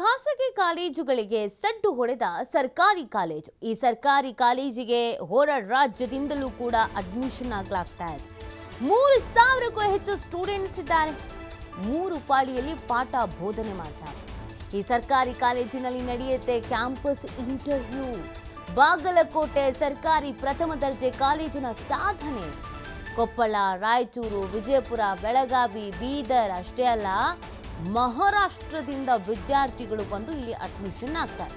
ಖಾಸಗಿ ಕಾಲೇಜುಗಳಿಗೆ ಸಡ್ಡು ಹೊಡೆದ ಸರ್ಕಾರಿ ಕಾಲೇಜು. ಈ ಸರ್ಕಾರಿ ಕಾಲೇಜಿಗೆ ಹೊರ ರಾಜ್ಯದಿಂದಲೂ ಕೂಡ ಅಡ್ಮಿಷನ್ ಆಗ್ಲಾಗ್ತಾ ಇದೆ. ಮೂರು ಸಾವಿರಕ್ಕೂ ಹೆಚ್ಚು ಸ್ಟೂಡೆಂಟ್ಸ್ ಇದ್ದಾರೆ. ಮೂರು ಪಾಳಿಯಲ್ಲಿ ಪಾಠ ಬೋಧನೆ ಮಾಡ್ತಾರೆ. ಈ ಸರ್ಕಾರಿ ಕಾಲೇಜಿನಲ್ಲಿ ನಡೆಯುತ್ತೆ ಕ್ಯಾಂಪಸ್ ಇಂಟರ್ವ್ಯೂ ಬಾಗಲಕೋಟೆ ಸರ್ಕಾರಿ ಪ್ರಥಮ ದರ್ಜೆ ಕಾಲೇಜಿನ ಸಾಧನೆ. ಕೊಪ್ಪಳ, ರಾಯಚೂರು, ವಿಜಯಪುರ, ಬೆಳಗಾವಿ, ಬೀದರ್ ಅಷ್ಟೇ ಅಲ್ಲ ಮಹಾರಾಷ್ಟ್ರದಿಂದ ವಿದ್ಯಾರ್ಥಿಗಳು ಬಂದು ಇಲ್ಲಿ ಅಡ್ಮಿಷನ್ ಆಗ್ತಾರೆ.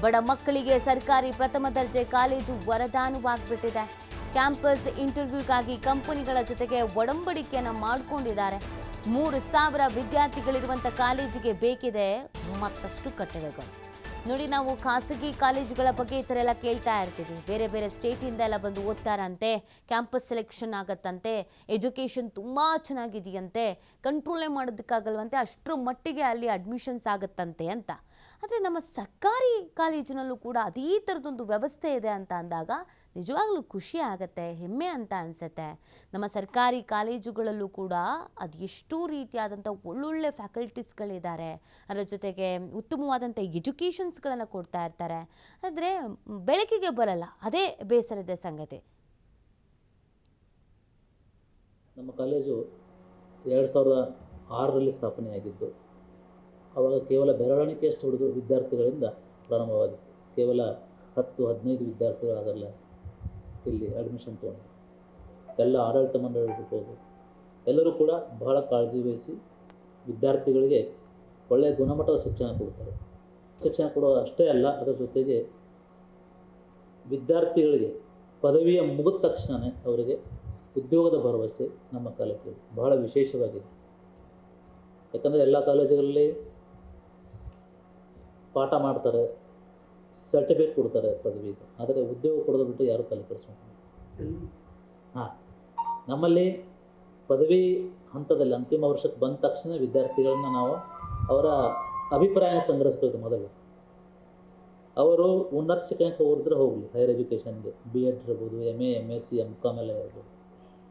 ಬಡ ಮಕ್ಕಳಿಗೆ ಸರ್ಕಾರಿ ಪ್ರಥಮ ದರ್ಜೆ ಕಾಲೇಜು ವರದಾನವಾಗ್ಬಿಟ್ಟಿದೆ. ಕ್ಯಾಂಪಸ್ ಇಂಟರ್ವ್ಯೂಗಾಗಿ ಕಂಪನಿಗಳ ಜೊತೆಗೆ ಒಡಂಬಡಿಕೆಯನ್ನು ಮಾಡಿಕೊಂಡಿದ್ದಾರೆ. ಮೂರು ಸಾವಿರ ವಿದ್ಯಾರ್ಥಿಗಳಿರುವಂಥ ಕಾಲೇಜಿಗೆ ಬೇಕಿದೆ ಮತ್ತಷ್ಟು ಕಟ್ಟಡಗಳು. ನೋಡಿ, ನಾವು ಖಾಸಗಿ ಕಾಲೇಜುಗಳ ಬಗ್ಗೆ ಈ ಥರ ಎಲ್ಲ ಕೇಳ್ತಾ ಇರ್ತೀವಿ. ಬೇರೆ ಬೇರೆ ಸ್ಟೇಟಿಂದ ಎಲ್ಲ ಬಂದು ಓದ್ತಾರಂತೆ, ಕ್ಯಾಂಪಸ್ ಸೆಲೆಕ್ಷನ್ ಆಗತ್ತಂತೆ, ಎಜುಕೇಷನ್ ತುಂಬ ಚೆನ್ನಾಗಿದೆಯಂತೆ, ಕಂಟ್ರೋಲೇ ಮಾಡೋದಕ್ಕಾಗಲ್ವಂತೆ, ಅಷ್ಟರ ಮಟ್ಟಿಗೆ ಅಲ್ಲಿ ಅಡ್ಮಿಷನ್ಸ್ ಆಗತ್ತಂತೆ ಅಂತ. ಆದರೆ ನಮ್ಮ ಸರ್ಕಾರಿ ಕಾಲೇಜಿನಲ್ಲೂ ಕೂಡ ಅದೇ ಥರದೊಂದು ವ್ಯವಸ್ಥೆ ಇದೆ ಅಂತ ಅಂದಾಗ ನಿಜವಾಗ್ಲೂ ಖುಷಿ ಆಗತ್ತೆ, ಹೆಮ್ಮೆ ಅಂತ ಅನ್ಸತ್ತೆ. ನಮ್ಮ ಸರ್ಕಾರಿ ಕಾಲೇಜುಗಳಲ್ಲೂ ಕೂಡ ಅದು ಎಷ್ಟೋ ರೀತಿಯಾದಂಥ ಒಳ್ಳೊಳ್ಳೆ ಫ್ಯಾಕಲ್ಟೀಸ್ಗಳಿದ್ದಾರೆ. ಅದರ ಜೊತೆಗೆ ಉತ್ತಮವಾದಂಥ ಎಜುಕೇಷನ್ಸ್ಗಳನ್ನು ಕೊಡ್ತಾ ಇರ್ತಾರೆ. ಆದರೆ ಬೆಳಕಿಗೆ ಬರಲ್ಲ, ಅದೇ ಬೇಸರದ ಸಂಗತಿ. ನಮ್ಮ ಕಾಲೇಜು ಎರಡು ಸಾವಿರದ ಆರರಲ್ಲಿ ಸ್ಥಾಪನೆಯಾಗಿದ್ದು ಆವಾಗ ಕೇವಲ ಬೆರಳಿಕೆಯಷ್ಟು ಹುಡುಗರು ವಿದ್ಯಾರ್ಥಿಗಳಿಂದ ಪ್ರಾರಂಭವಾಗಿತ್ತು. ಕೇವಲ ಹತ್ತು, ಹದಿನೈದು ವಿದ್ಯಾರ್ಥಿಗಳಾಗಲ್ಲ ಇಲ್ಲಿ ಅಡ್ಮಿಷನ್ ತೊಗೊಂಡು ಎಲ್ಲ ಆಡಳಿತ ಮಂಡಳಿ ಇರ್ಬೋದು ಎಲ್ಲರೂ ಕೂಡ ಬಹಳ ಕಾಳಜಿ ವಹಿಸಿ ವಿದ್ಯಾರ್ಥಿಗಳಿಗೆ ಒಳ್ಳೆಯ ಗುಣಮಟ್ಟದ ಶಿಕ್ಷಣ ಕೊಡ್ತಾರೆ. ಶಿಕ್ಷಣ ಕೊಡೋದು ಅಷ್ಟೇ ಅಲ್ಲ, ಅದರ ಜೊತೆಗೆ ವಿದ್ಯಾರ್ಥಿಗಳಿಗೆ ಪದವಿಯ ಮುಗಿದ ತಕ್ಷಣವೇ ಅವರಿಗೆ ಉದ್ಯೋಗದ ಭರವಸೆ ನಮ್ಮ ಕಾಲೇಜಲ್ಲಿ ಬಹಳ ವಿಶೇಷವಾಗಿದೆ. ಯಾಕಂದರೆ ಎಲ್ಲ ಕಾಲೇಜುಗಳಲ್ಲಿ ಪಾಠ ಮಾಡ್ತಾರೆ ಸರ್ಟಿಫಿಕೇಟ್ ಕೊಡ್ತಾರೆ ಪದವಿಗೆ. ಆದರೆ ಉದ್ಯೋಗ ಕೊಡೋದು ಬಿಟ್ಟು ಯಾರೂ ತಲೆ ಕೆಡಿಸ್ಕೊಂಡು ಹಾಂ, ನಮ್ಮಲ್ಲಿ ಪದವಿ ಹಂತದಲ್ಲಿ ಅಂತಿಮ ವರ್ಷಕ್ಕೆ ಬಂದ ತಕ್ಷಣ ವಿದ್ಯಾರ್ಥಿಗಳನ್ನ ನಾವು ಅವರ ಅಭಿಪ್ರಾಯ ಸಂಗ್ರಹಿಸ್ಬೇಕು ಮೊದಲು. ಅವರು ಉನ್ನತ ಶಿಕ್ಷಣಕ್ಕೆ ಹೋಗಿದ್ರೆ ಹೋಗಲಿ ಹೈಯರ್ ಎಜುಕೇಷನ್ಗೆ ಬಿ ಎಡ್ ಇರ್ಬೋದು M A M S C M Com ಎಲ್ಲ ಇರ್ಬೋದು.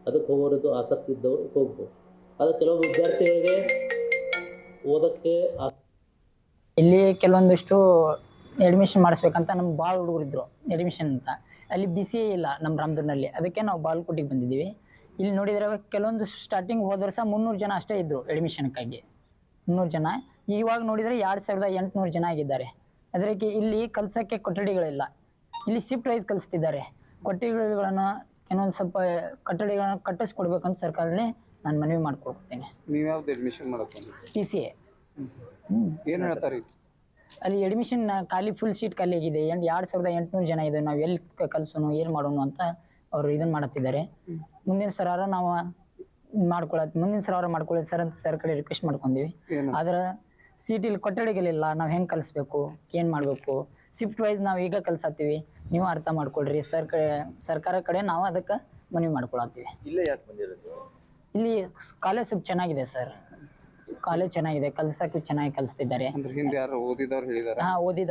ಅದಕ್ಕೆ ಹೋಗೋರದ್ದು ಆಸಕ್ತಿ ಇದ್ದವರು ಹೋಗ್ಬೋದು. ಆದರೆ ಕೆಲವು ವಿದ್ಯಾರ್ಥಿಗಳಿಗೆ ಓದೋಕ್ಕೆ ಇಲ್ಲಿ ಕೆಲವೊಂದಿಷ್ಟು ಅಡ್ಮಿಷನ್ ಮಾಡಿಸ್ಬೇಕಂತ ನಮ್ಗೆ ಭಾಳ ಹುಡುಗರು ಇದ್ರು ಅಡ್ಮಿಷನ್ ಅಂತ. ಅಲ್ಲಿ ಬಿ ಸಿ ಎ ಇಲ್ಲ ನಮ್ಮ ರಾಮದುರ್ನಲ್ಲಿ. ಅದಕ್ಕೆ ನಾವು ಬಾಲ್ಕೋಟಿಗೆ ಬಂದಿದ್ದೀವಿ. ಇಲ್ಲಿ ನೋಡಿದ್ರೆ ಕೆಲವೊಂದು ಸ್ಟಾರ್ಟಿಂಗ್ ಹೋದ ವರ್ಷ ಮುನ್ನೂರು ಜನ ಅಷ್ಟೇ ಇದ್ದರು ಅಡ್ಮಿಷನ್ಗಾಗಿ ಮುನ್ನೂರು ಜನ. ಇವಾಗ ನೋಡಿದರೆ ಎರಡು ಸಾವಿರದ ಎಂಟುನೂರು ಜನ ಆಗಿದ್ದಾರೆ. ಅದಕ್ಕೆ ಇಲ್ಲಿ ಕಲ್ಸೋಕ್ಕೆ ಕೊಠಡಿಗಳಿಲ್ಲ. ಇಲ್ಲಿ ಶಿಫ್ಟ್ ವೈಸ್ ಕಲಿಸ್ತಿದ್ದಾರೆ. ಕೊಠಡಿಗಳನ್ನು ಕೆಲವೊಂದು ಸ್ವಲ್ಪ ಕಟ್ಟಡಿಗಳನ್ನು ಕಟ್ಟಿಸ್ಕೊಡ್ಬೇಕಂತ ಸರ್ಕಾರದಲ್ಲಿ ನಾನು ಮನವಿ ಮಾಡ್ಕೊಡ್ತೇನೆ ನೀವು ಯಾವ್ದು ಅಡ್ಮಿಷನ್ ಟಿ ಸಿ ಎ ಹ್ಞೂ ಏನು ಹೇಳ್ತಾರೆ? ಅಲ್ಲಿ ಅಡ್ಮಿಷನ್ ಖಾಲಿ ಫುಲ್ ಸೀಟ್ ಖಾಲಿ ಆಗಿದೆ ಎಂಡ್ ಎರಡು ಸಾವಿರದ ಎಂಟುನೂರು ಜನ ಇದೆ ನಾವು ಎಲ್ಲಿ ಕಲ್ಸೋನು ಏನು ಮಾಡೋಣ ಅಂತ ಅವರು ಇದನ್ನ ಮಾಡತ್ತಿದ್ದಾರೆ ಮುಂದಿನ ಸರಾರ ನಾವು ಮಾಡ್ಕೊಳತ್ ಮುಂದಿನ ಸರಾರ ಮಾಡ್ಕೊಳ್ಳಿ ಸರ್ ಅಂತ ಸರ್ ಕಡೆ ರಿಕ್ವೆಸ್ಟ್ ಮಾಡ್ಕೊಂಡಿವಿ. ಆದ್ರೆ ಸೀಟ್ ಇಲ್ಲಿ ಕೊಠಡಿಗಳಿಲ್ಲ. ನಾವು ಹೆಂಗೆ ಕಲಿಸ್ಬೇಕು? ಏನು ಮಾಡಬೇಕು? ಶಿಫ್ಟ್ ವೈಸ್ ನಾವು ಈಗ ಕಲ್ಸತ್ತೀವಿ. ನೀವು ಅರ್ಥ ಮಾಡ್ಕೊಳ್ರಿ. ಸರ್ ಕಡೆ ಸರ್ಕಾರ ಕಡೆ ನಾವು ಅದಕ್ಕೆ ಮನವಿ ಮಾಡ್ಕೊಳತ್ತೀವಿ. ಇಲ್ಲೇ ಯಾಕೆ ಬಂದಿರೋದು? ಇಲ್ಲಿ ಕಾಲೇಜ್ ಸ್ವಲ್ಪ ಚೆನ್ನಾಗಿದೆ ಸರ್ ಕಾಲೇಜ್ ಚೆನ್ನಾಗಿದೆ ಕಲ್ಸಕ್ಕೂ ಚೆನ್ನಾಗಿ ಕಲಿಸ್ತಿದ್ದಾರೆ. ಅಂದ್ರೆ ಹಿಂದೆ ಯಾರು ಓದಿದವ್ರು ಹೇಳಿದಾರ? ಹಾ ಓದಿದವ್ರು.